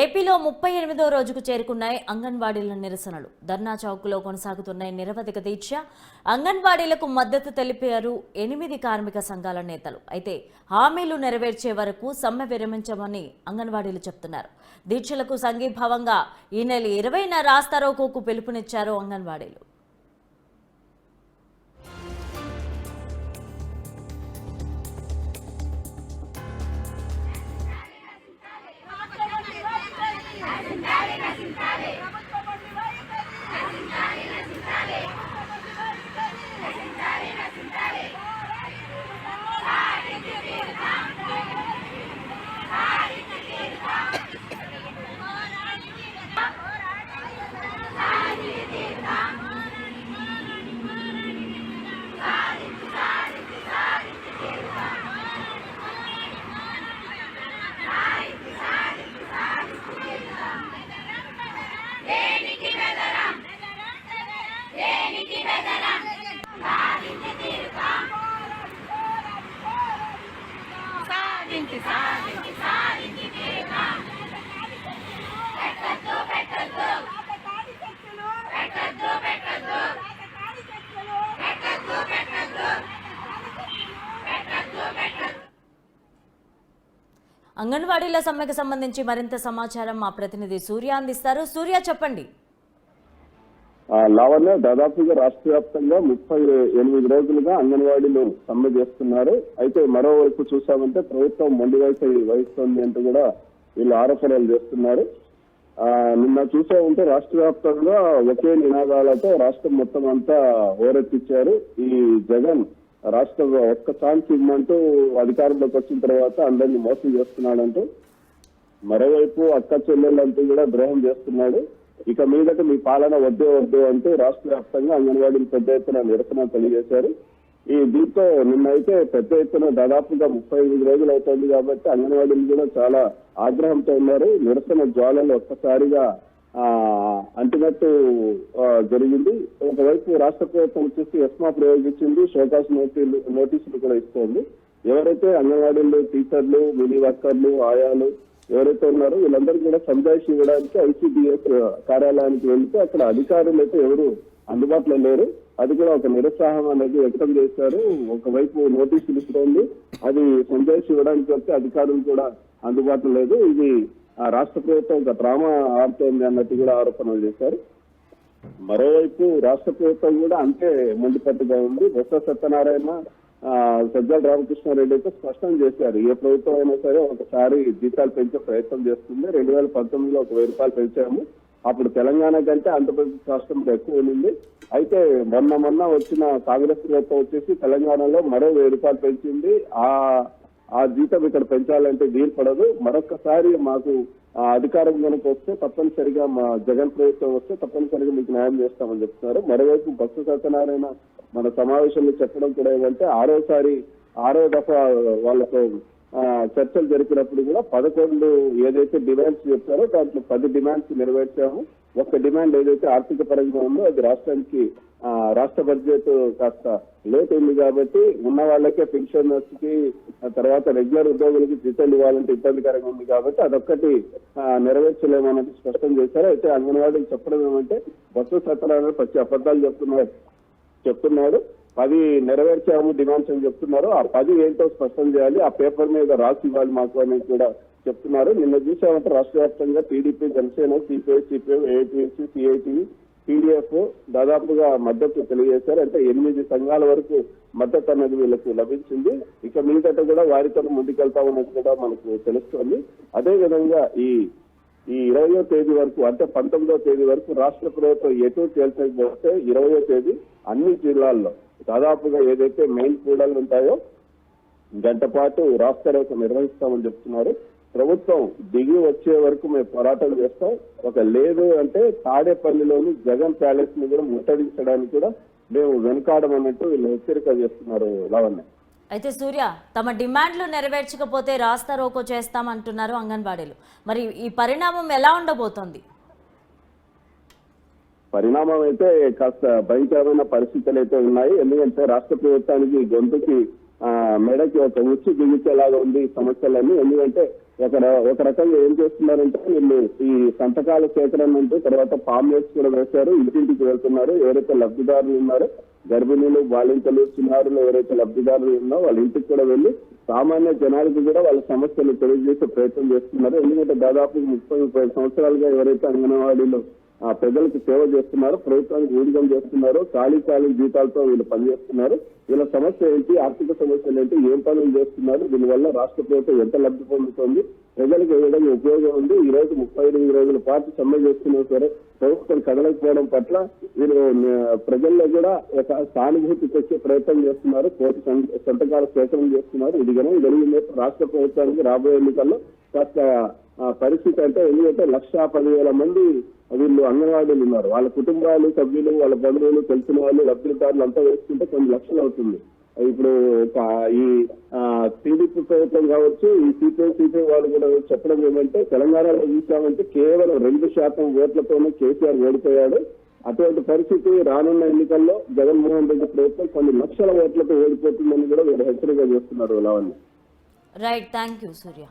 ఏపీలో ముప్పై ఎనిమిదో రోజుకు చేరుకున్నాయి అంగన్వాడీల నిరసనలు. ధర్నా చౌక్లో కొనసాగుతున్నాయి నిరవధిక దీక్ష అంగన్వాడీలకు మద్దతు తెలిపారు ఎనిమిది కార్మిక సంఘాల నేతలు. అయితే హామీలు నెరవేర్చే వరకు సమ్మె విరమించమని అంగన్వాడీలు చెప్తున్నారు. దీక్షలకు సంఘీభావంగా ఈ నెల ఇరవైన రాస్తారోకోకు పిలుపునిచ్చారు అంగన్వాడీలు. సాధించి సాధించి సాధించి పెట్టద్దు పెట్టద్దు పెట్టద్దు పెట్టద్దు పెట్టద్దు పెట్టద్దు పెట్టద్దు పెట్టద్దు అంగన్వాడీల సమ్మెకు సంబంధించి మరింత సమాచారం మా ప్రతినిధి సూర్య అందిస్తారు. సూర్య చెప్పండి. లావణ్య దాదాపుగా రాష్ట్ర వ్యాప్తంగా ముప్పై ఎనిమిది రోజులుగా అంగన్వాడీలు సమ్మె చేస్తున్నారు. అయితే మరోవైపు చూసామంటే ప్రభుత్వం మొండి వైఖరి వహిస్తోంది అంటూ కూడా వీళ్ళు ఆరోపణలు చేస్తున్నారు. ఆ, నిన్న చూసా ఉంటే రాష్ట్ర వ్యాప్తంగా ఒకే నినాదాలతో రాష్ట్రం మొత్తం అంతా హోరెత్తిచ్చారు ఈ జగన్ రాష్ట్ర ఒక్క ఛాన్స్ ఇవ్వమంటూ అధికారంలోకి వచ్చిన తర్వాత అందరినీ మోసం చేస్తున్నాడంటూ మరోవైపు అక్క చెల్లెళ్ళంటూ కూడా ద్రోహం చేస్తున్నాడు. ఇక మీదట మీ పాలన వద్దే వద్దు అంటూ రాష్ట్ర వ్యాప్తంగా అంగన్వాడీలు పెద్ద ఎత్తున నిరసన తెలియజేశారు. ఈ దీంతో నిన్నైతే పెద్ద ఎత్తున దాదాపుగా ముప్పై ఎనిమిది రోజులు అవుతుంది కాబట్టి అంగన్వాడీలు కూడా చాలా ఆగ్రహంతో ఉన్నారు. నిరసన జ్వాలలు ఒక్కసారిగా అంటినట్టు జరిగింది. ఒకవైపు రాష్ట్ర ప్రభుత్వం వచ్చేసి ఎస్మా ప్రయోగించింది షోకాస్ నోటీలు నోటీసులు కూడా ఇస్తోంది. ఎవరైతే అంగన్వాడీలు టీచర్లు మినీ వర్కర్లు ఆయాలు ఎవరైతే ఉన్నారో వీళ్ళందరికీ కూడా సంజాయిషి ఇవ్వడానికి ఐసీడీఎస్ కార్యాలయానికి వెళ్తే అక్కడ అధికారులు అయితే ఎవరు అందుబాటులో లేరు. అది కూడా ఒక నిరుత్సాహం అనేది వ్యక్తం చేశారు. ఒకవైపు నోటీస్ ఇస్తోంది. అది సంజాయిషి ఇవ్వడానికి వస్తే అధికారులు కూడా అందుబాటులో లేదు. ఇది ఆ రాష్ట్ర ప్రభుత్వం ఒక డ్రామా ఆడుతోంది అన్నట్టు కూడా ఆరోపణలు చేశారు. మరోవైపు రాష్ట్ర ప్రభుత్వం కూడా అంతే మొండిపట్టుగా ఉంది. బొత్స సత్యనారాయణ సజ్జల రామకృష్ణారెడ్డి అయితే స్పష్టం చేశారు. ఏ ప్రభుత్వం అయినా సరే ఒకసారి జీతాలు పెంచే ప్రయత్నం చేస్తుంది. రెండు వేల పంతొమ్మిదిలో ఒక వెయ్యి రూపాయలు పెంచాము. అప్పుడు తెలంగాణ కంటే ఆంధ్రప్రదేశ్ రాష్ట్రంలో ఎక్కువ ఉంది అయితే మొన్న మొన్న వచ్చిన కాంగ్రెస్ ప్రభుత్వం వచ్చేసి తెలంగాణలో మరో వెయ్యి రూపాయలు పెంచింది. ఆ ఆ జీతం ఇక్కడ పెంచాలంటే వీలు పడదు. మరొకసారి మాకు ఆ అధికారం కనుక వస్తే తప్పనిసరిగా మా జగన్ ప్రభుత్వం వస్తే తప్పనిసరిగా మీకు న్యాయం చేస్తామని చెప్తున్నారు. మరోవైపు బస్సు సత్యనారాయణ మన సమావేశంలో చెప్పడం కూడా ఏమంటే ఆరోసారి ఆరో దఫా వాళ్ళతో చర్చలు జరిపినప్పుడు కూడా పదకొండు ఏదైతే డిమాండ్స్ చెప్పారో దాంట్లో పది డిమాండ్స్ నెరవేర్చాము. ఒక డిమాండ్ ఏదైతే ఆర్థిక పరంగా ఉందో అది రాష్ట్రానికి రాష్ట్ర బడ్జెట్ కాస్త లేట్ ఉంది కాబట్టి ఉన్న వాళ్ళకే పెన్షనర్స్కి ఆ తర్వాత రెగ్యులర్ ఉద్యోగులకి జీతాలు ఇవ్వాలంటే ఇబ్బందికరంగా ఉంది కాబట్టి అదొక్కటి ఆ, నెరవేర్చలేమన్నది స్పష్టం చేశారు. అయితే అంగన్వాడీకి చెప్పడం ఏమంటే బస్సు సత్యనారాయణ పచ్చి అబద్ధాలు చెప్తున్నారు. చెప్తున్నాడు. పది నెరవేర్చాము డిమాండ్స్ అని చెప్తున్నారు. ఆ పది ఏంటో స్పష్టం చేయాలి. ఆ పేపర్ మీద రాసి ఇవ్వాలి మాకు అనేది కూడా చెప్తున్నారు. నిన్న చూసామంటే రాష్ట్ర వ్యాప్తంగా TDP Janasena CPI CPM AITC CIT PDF దాదాపుగా మద్దతు తెలియజేశారు. అంటే ఎనిమిది సంఘాల వరకు మద్దతు అనేది వీళ్ళకు లభించింది. ఇక మీదట కూడా వారితో ముందుకెళ్తామన్నది కూడా మనకు తెలుస్తోంది. అదేవిధంగా ఈ ఈ ఇరవయో తేదీ వరకు అంటే పంతొమ్మిదో తేదీ వరకు రాష్ట్ర ప్రభుత్వం ఎటు తేల్చకపోతే ఇరవయో తేదీ అన్ని జిల్లాల్లో దాదాపుగా ఏదైతే మెయిన్ కూడలు ఉంటాయో గంట పాటు రాష్ట్ర రేఖ నిర్వహిస్తామని చెప్తున్నారు. ప్రభుత్వం దిగి వచ్చే వరకు మేము పోరాటం చేస్తాం. ఒక లేదు అంటే తాడేపల్లిలోని జగన్ ప్యాలెస్ని కూడా ముట్టడించడానికి కూడా మేము వెనుకాడమన్నట్టు వీళ్ళు హెచ్చరిక చేస్తున్నారు లావణ్య. అయితే సూర్య తమ డిమాండ్లు నెరవేర్చకపోతే రాస్తా రోకో చేస్తామంటున్నారు అంగన్వాడీలు. మరి ఈ పరిణామం ఎలా ఉండబోతోంది? పరిణామం అయితే కాస్త భయంకరమైన పరిస్థితులు అయితే ఉన్నాయి. ఎందుకంటే రాష్ట్ర ప్రభుత్వానికి గొంతుకి మెడకి ఒక ఉచ్చు బిగించేలాగా ఉంది ఈ సమస్యలన్నీ. ఎందుకంటే ఒక ఒక రకంగా ఏం చేస్తున్నారంటే వీళ్ళు ఈ సంతకాల సేకరణ అంటూ తర్వాత ఫామ్లెట్స్ కూడా వేశారు. ఇంటింటికి వెళ్తున్నారు. ఎవరైతే లబ్ధిదారులు ఉన్నారో గర్భిణీలు బాలింతలు చిన్నారులు ఎవరైతే లబ్ధిదారులు ఉన్నో వాళ్ళ ఇంటికి కూడా వెళ్ళి సామాన్య జనాలకు కూడా వాళ్ళ సమస్యలు తెలియజేసే ప్రయత్నం చేస్తున్నారు. ఎందుకంటే దాదాపు ముప్పై ముప్పై సంవత్సరాలుగా ఎవరైతే అంగన్వాడీలో ప్రజలకు సేవ చేస్తున్నారు ప్రభుత్వానికి ఊడిగం చేస్తున్నారు ఖాళీ ఖాళీ జీతాలతో వీళ్ళు పనిచేస్తున్నారు. వీళ్ళ సమస్య ఏంటి ఆర్థిక సమస్యలు ఏంటి ఏం పనులు చేస్తున్నారు దీనివల్ల రాష్ట్ర ప్రభుత్వం ఎంత లబ్ధి పొందుతుంది ప్రజలకు ఏ విధంగా ఉపయోగం ఉంది ఈ రోజు ముప్పై ఎనిమిది రోజుల పాటు సమ్మె చేస్తున్నా సరే ప్రభుత్వం కదలకపోవడం పట్ల వీళ్ళు ప్రజల్లో కూడా ఒక సానుభూతి తెచ్చే ప్రయత్నం చేస్తున్నారు కోటి సంతకాల సేకరణ చేస్తున్నారు. ఇది కనుక జరిగింది రాష్ట్ర ప్రభుత్వానికి రాబోయే ఎన్నికల్లో కాస్త ఆ, పరిస్థితి అంటే ఎందుకంటే లక్ష పదివేల మంది వీళ్ళు అంగన్వాడీలు ఉన్నారు. వాళ్ళ కుటుంబాలు సభ్యులు వాళ్ళ బంధువులు తెలిసిన వాళ్ళు లబ్ధిదారులు అంతా వేసుకుంటే కొన్ని లక్షలు అవుతుంది. ఇప్పుడు ఈ టీడీపీ ప్రభుత్వం కావచ్చు ఈ సిపిఐ సిపిఐ వాళ్ళు కూడా చెప్పడం ఏమంటే తెలంగాణలో చూసామంటే కేవలం రెండు శాతం ఓట్లతోనే కేసీఆర్ ఓడిపోయాడు. అటువంటి పరిస్థితి రానున్న ఎన్నికల్లో జగన్మోహన్ రెడ్డి ప్రభుత్వం కొన్ని లక్షల ఓట్లతో ఓడిపోతుందని కూడా వీళ్ళు హెచ్చరిక చేస్తున్నారు Lavanya. Right thank you Surya